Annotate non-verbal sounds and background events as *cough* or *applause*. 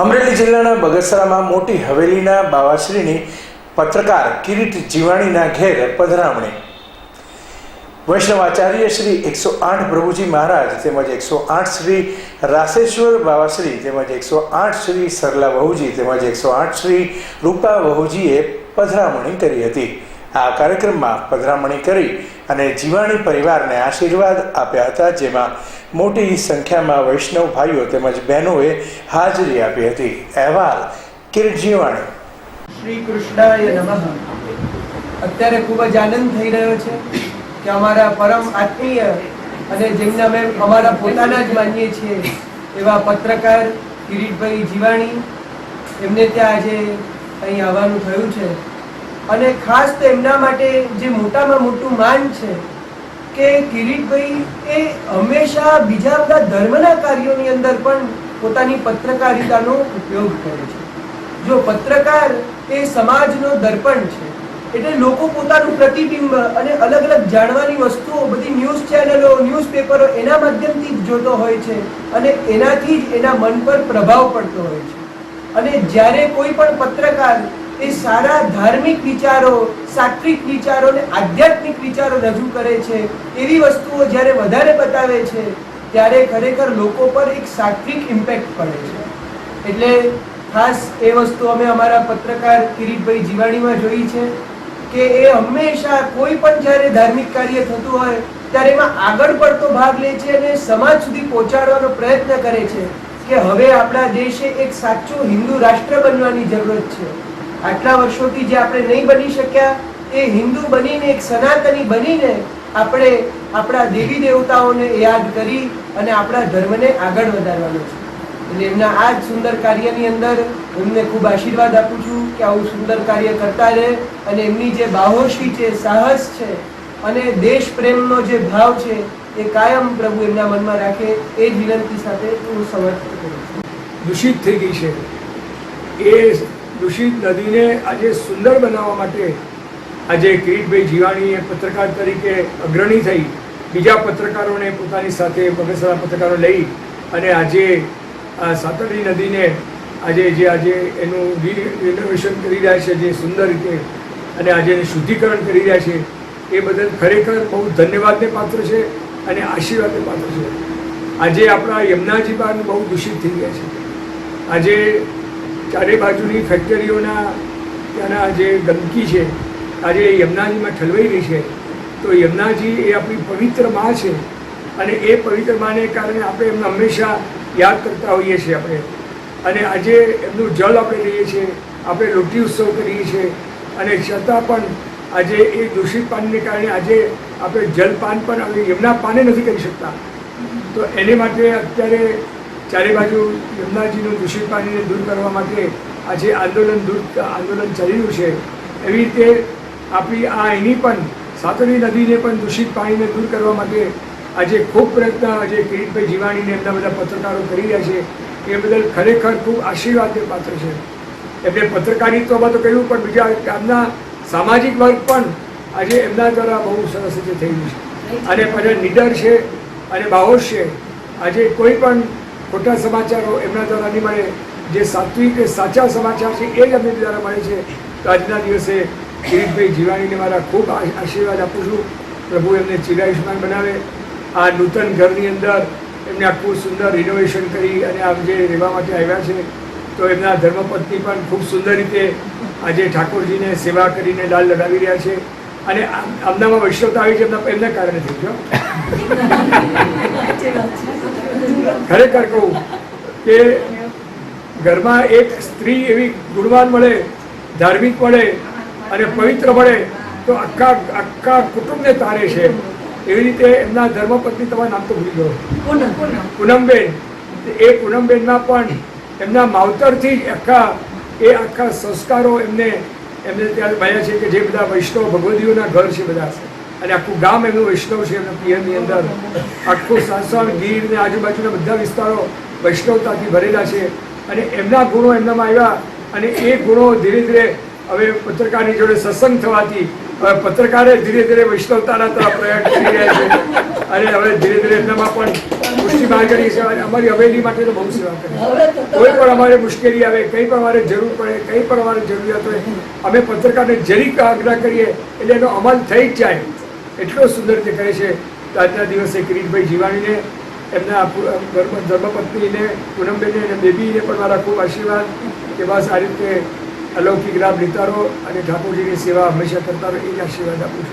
અમરેલી જિલ્લાના બગસરામાં મોટી હવેલીના બાવાશ્રીની પત્રકાર કિરીટ જીવાણીના ઘેર પધરામણી. વૈષ્ણવાચાર્ય શ્રી એકસો આઠ પ્રભુજી મહારાજ તેમજ એકસો આઠ શ્રી રાસેશ્વર બાવાશ્રી તેમજ એકસો આઠ શ્રી સરલા વહુજી તેમજ એકસો આઠ શ્રી રૂપા વહુજીએ પધરામણી કરી હતી. આ કાર્યક્રમમાં પધરામણી કરી અને જીવાણી પરિવારને આશીર્વાદ આપ્યા હતા, જેમાં મોટી સંખ્યામાં વૈષ્ણવ ભાઈઓ તેમજ બહેનોએ હાજરી આપી હતી. અહેવાલ કિરજીવાણી શ્રી કૃષ્ણાય નમઃ. અત્યારે ખૂબ જ આનંદ થઈ રહ્યો છે કે અમારા પરમ આત્મીય અને જેમને અમે અમારા પોતાના જ માનીએ છીએ એવા પત્રકાર કિરીટભાઈ જીવાણી, એમને ત્યાં આજે અહીં આવવાનું થયું છે. અને ખાસ તો એમના માટે જે મોટામાં મોટું માન છે કે કિરીટભાઈ એ હંમેશા બીજા બધા ધર્મના કાર્યોની અંદર પણ પોતાની પત્રકારિતાનો ઉપયોગ કરે છે. જો પત્રકાર એ સમાજનો દર્પણ છે, એટલે લોકો પોતાનું પ્રતિબિંબ અને અલગ અલગ જાણવાની વસ્તુઓ, બધી ન્યૂઝ ચેનલો, ન્યૂઝપેપરો એના માધ્યમથી જ જોતો હોય છે અને એનાથી જ એના મન પર પ્રભાવ પડતો હોય છે. અને જ્યારે કોઈ પણ પત્રકાર એ સારા ધાર્મિક વિચારો, સાત્વિક વિચારો અને આધ્યાત્મિક વિચારો રજૂ કરે છે. એવી વસ્તુઓ જ્યારે વધારે બતાવે છે, ત્યારે ખરેખર લોકો પર એક સાત્વિક ઇમ્પેક્ટ પડે છે. એટલે ખાસ એ વસ્તુ અમે અમારા પત્રકાર કિરીટભાઈ જીવાણીમાં જોઈ છે કે એ હંમેશા કોઈ પણ જ્યારે ધાર્મિક કાર્ય થતું હોય, ત્યારે એમાં આગળ પડતો ભાગ લે છે અને સમાજ સુધી પહોંચાડવાનો પ્રયત્ન કરે છે કે હવે આપણા દેશે એક સાચું હિન્દુ રાષ્ટ્ર બનવાની જરૂરત છે. આટલા વર્ષોથી જે આપણે નહીં બની શક્યા, એ હિન્દુ બનીને, એક સનાતની બનીને આપણે આપણા દેવી દેવતાઓને યાદ કરી અને આપણા ધર્મને આગળ વધારવાનો છે. એટલે એમના આ જ સુંદર કાર્યની અંદર એમને ખૂબ આશીર્વાદ આપું છું કે આવું સુંદર કાર્ય કરતા રહે અને એમની જે બાહોશી છે, સાહસ છે અને દેશ પ્રેમનો જે ભાવ છે, એ કાયમ પ્રભુ એમના મનમાં રાખે, એ જ વિનંતી સાથે હું સમર્પિત કરું છું. દૂષિત થઈ ગઈ છે. એ દૂષિત નદીને આજે સુંદર બનાવવા માટે આજે કિરીટભાઈ જીવાણી એ પત્રકાર તરીકે અગ્રણી થઈ, બીજા પત્રકારોને પોતાની સાથે બગસરા પત્રકારો લઈ અને આજે આ સાતરડી નદીને આજે જે આજે એનું રિનોવેશન કરી રહ્યા છે, જે સુંદર રીતે અને આજે એનું શુદ્ધિકરણ કરી રહ્યા છે, એ બદલ ખરેખર બહુ ધન્યવાદને પાત્ર છે અને આશીર્વાદને પાત્ર છે. આજે આપણા યમુનાજી બહુ દૂષિત થઈ ગયા છે. આજે ચારે બાજુની ફેક્ટરીઓના ત્યાંના જે ગંદકી છે, આજે યમુનાજીમાં ઠલવાઈ રહી છે, તો યમુનાજી એ આપણી પવિત્રમાં છે અને એ પવિત્ર માને કારણે આપણે એમને હંમેશા યાદ કરતા હોઈએ છીએ આપણે. અને આજે એમનું જલ આપણે લઈએ છીએ, આપણે લોટી ઉત્સવ કરીએ છીએ, અને છતાં પણ આજે એ દૂષિત પાણીને કારણે આજે આપણે જલપાન પણ યમુના પાને નથી કરી શકતા. તો એને માટે અત્યારે ચારે બાજુ યમુનાજીનું દૂષિત પાણીને દૂર કરવા માટે આજે આંદોલન દૂર આંદોલન ચાલી છે. એવી રીતે આપણી આ એની પણ સાતડી નદીને પણ દૂષિત પાણીને દૂર કરવા માટે આજે ખૂબ પ્રયત્ન આજે કિરીટભાઈ જીવાણીને એમના બધા પત્રકારો કરી રહ્યા છે. એ બદલ ખરેખર ખૂબ આશીર્વાદને પાત્ર છે. એમને પત્રકારિત્વમાં તો કહ્યું, પણ બીજા ગામના સામાજિક વર્ગ પણ આજે એમના દ્વારા બહુ સરસ રીતે રહ્યું છે. અને પાછા નિડર છે અને બાહોશ છે. આજે કોઈ પણ ખોટા સમાચારો એમના દ્વારા નહીં મળે. જે સાત્વિક સાચા સમાચાર છે એ જ અમને દ્વારા મળે છે. આજના દિવસે કિરીટભાઈ જીવાણીને મારા ખૂબ આશીર્વાદ આપું છું. પ્રભુ એમને ચિરાયુષ્માન બનાવે. આ નૂતન ઘરની અંદર એમને આખું સુંદર રિનોવેશન કરી અને આમ જે રહેવા માટે આવ્યા છે, તો એમના ધર્મપત્ની પણ ખૂબ સુંદર રીતે આજે ઠાકોરજીને સેવા કરીને લાલ લગાવી રહ્યા છે. અને આમનામાં વૈષ્ણવતા આવી છે એમના એમના કારણે થઈ *laughs* છે ખરેખર કહું કે ઘરમાં એક સ્ત્રી એવી ગુણવાન મળે ધાર્મિક મળે અને પવિત્ર મળે તો આખા આખા કુટુંબને તારે છે. એવી રીતે એમના ધર્મપત્ની તમારું નામ તો ભૂલી ગયો. પૂનમબેન. એ પૂનમબેનમાં પણ એમના માવતરથી જ આખા એ આખા સંસ્કારો એમને એમને ત્યાં મળ્યા છે કે જે બધા વૈષ્ણવ ભગવદીઓના ઘર છે બધા. અને આખું ગામ એમનું વૈષ્ણવ છે, એમના પિયરની અંદર. આખું સાસણ ગીર ને આજુબાજુના બધા વિસ્તારો વૈષ્ણવતાથી ભરેલા છે. અને એમના ગુણો એમનામાં આવ્યા અને એ ગુણો ધીરે ધીરે હવે પત્રકારની જોડે સત્સંગ થવાથી હવે પત્રકારે ધીરે ધીરે વૈષ્ણવતાના તરફ પ્રયાસ કરી રહ્યા છે. અને હવે ધીરે ધીરે એમનામાં પણ પુષ્ટિ બહાર કરી અને અમારી હવેલી માટે તો બહુ સેવા કરી કોઈ પણ અમારે મુશ્કેલી આવે, કંઈ પણ અમારે જરૂર પડે, કંઈ પણ અમારે જરૂરિયાત હોય, અમે પત્રકારને જરીક આગ્રહ કરીએ, એટલે એનો અમલ થઈ જ જાય. એટલો સુંદર રીતે કરે છે આજના દિવસે કિરીટભાઈ જીવાણીને, એમના ધર્મપત્નીને, પૂનમબેને અને બેબીને પણ મારા ખૂબ આશીર્વાદ કે બસ આ રીતે અલૌકિક લાભ લેતા રહો અને ઠાકોરજીની સેવા હંમેશા કરતા રહો, એ આશીર્વાદ આપું છું.